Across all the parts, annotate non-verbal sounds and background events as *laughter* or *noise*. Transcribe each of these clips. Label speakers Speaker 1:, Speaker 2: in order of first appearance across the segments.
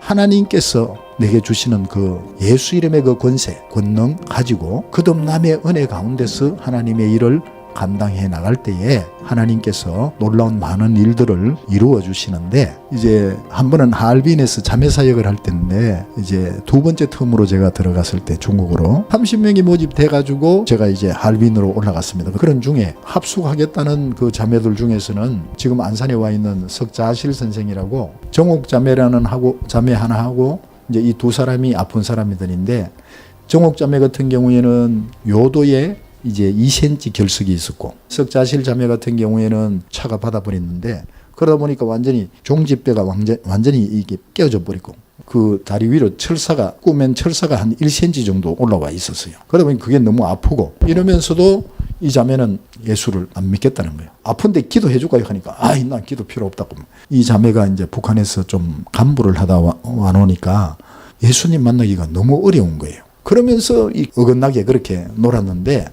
Speaker 1: 하나님께서 내게 주시는 그 예수 이름의 그 권세, 권능 가지고 거듭남의 은혜 가운데서 하나님의 일을 감당해 나갈 때에 하나님께서 놀라운 많은 일들을 이루어 주시는데 이제 한 번은 하얼빈에서 자매 사역을 할 때인데 이제 두 번째 텀으로 제가 들어갔을 때 중국으로 30명이 모집돼 가지고 제가 이제 하얼빈으로 올라갔습니다. 그런 중에 합숙하겠다는 그 자매들 중에서는 지금 안산에 와 있는 석자실 선생이라고 정옥 자매라는 하고 자매 하나 하고 이제 이 두 사람이 아픈 사람들인데 정옥 자매 같은 경우에는 요도에 이제 2cm 결석이 있었고 석자실 자매 같은 경우에는 차가 받아버렸는데 그러다 보니까 완전히 종지뼈가 완전, 완전히 이게 깨어져 버리고 그 다리 위로 철사가 꾸맨 철사가 한 1cm 정도 올라와 있었어요. 그러다 보니 그게 너무 아프고 이러면서도 이 자매는 예수를 안 믿겠다는 거예요. 아픈데 기도해 줄까요? 하니까 아이 난 기도 필요 없다고. 이 자매가 이제 북한에서 좀 간부를 하다 와, 와 놓으니까 예수님 만나기가 너무 어려운 거예요. 그러면서 이 어긋나게 그렇게 놀았는데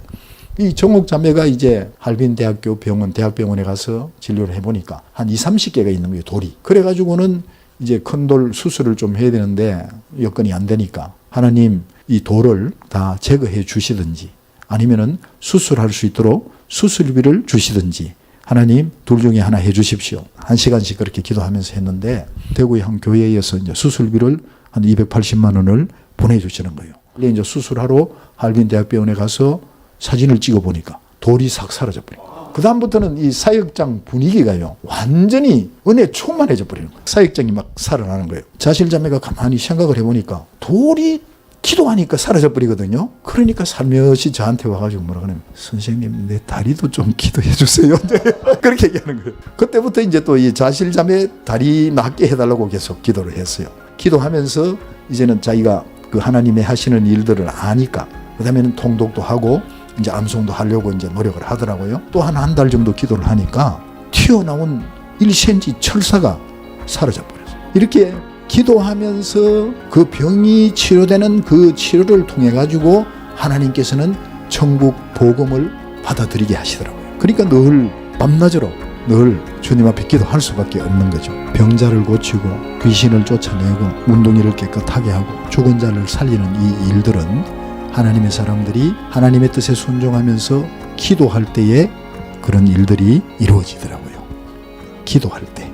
Speaker 1: 이 정옥 자매가 이제 할빈 대학교 병원 대학병원에 가서 진료를 해보니까 한 2, 30개가 있는 거예요 돌이. 그래가지고는 이제 큰 돌 수술을 좀 해야 되는데 여건이 안 되니까 하나님 이 돌을 다 제거해 주시든지 아니면은 수술할 수 있도록 수술비를 주시든지 하나님 둘 중에 하나 해 주십시오. 한 시간씩 그렇게 기도하면서 했는데 대구의 한 교회에서 이제 수술비를 한 280만 원을 보내주시는 거예요. 이제 수술하러 할빈 대학병원에 가서 사진을 찍어 보니까 돌이 싹 사라져 버린 거예요. 그 다음부터는 이 사역장 분위기가요 완전히 은혜 충만해져 버리는 거예요. 사역장이 막 살아나는 거예요. 자실 자매가 가만히 생각을 해보니까 돌이 기도하니까 사라져 버리거든요. 그러니까 살며시 저한테 와가지고 뭐라 그러면 선생님 내 다리도 좀 기도해 주세요. *laughs* 그렇게 얘기하는 거예요. 그때부터 이제 또 이 자실자매 다리 낫게 해달라고 계속 기도를 했어요. 기도하면서 이제는 자기가 그 하나님의 하시는 일들을 아니까 그 다음에는 통독도 하고 이제 암송도 하려고 이제 노력을 하더라고요. 또 한 한 달 정도 기도를 하니까 튀어나온 1cm 철사가 사라져 버렸어요. 이렇게 기도하면서 그 병이 치료되는 그 치료를 통해 가지고 하나님께서는 천국 복음을 받아들이게 하시더라고요. 그러니까 늘 밤낮으로 늘 주님 앞에 기도할 수밖에 없는 거죠. 병자를 고치고 귀신을 쫓아내고 운동이를 깨끗하게 하고 죽은 자를 살리는 이 일들은 하나님의 사람들이 하나님의 뜻에 순종하면서 기도할 때에 그런 일들이 이루어지더라고요. 기도할 때.